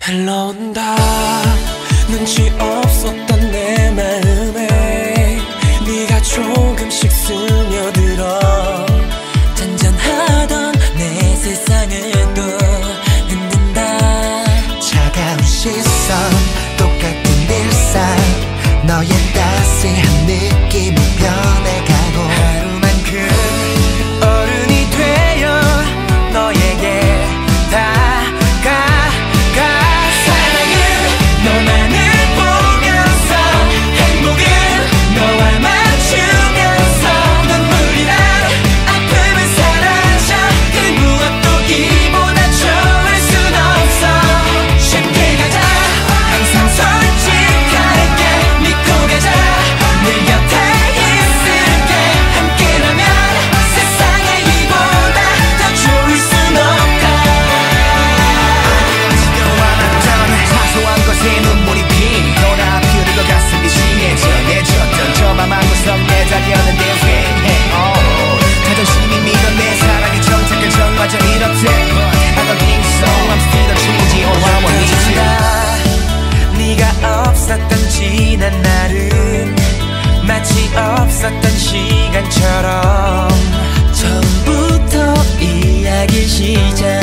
흘러온다. 눈치 없었던 내 마음에 네가 조금씩 스며들어. 잔잔하던 내 세상을 또 흔든다. 차가운 시선 똑같은 일상. 너의 따스한 느낌이 변해가 이제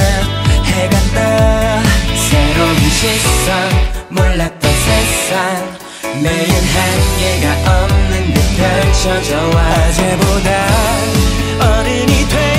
해간다 새로운 시선 몰랐던 세상. 매일 한계가 없는 듯 펼쳐져 와. 어제보다 어른이 돼.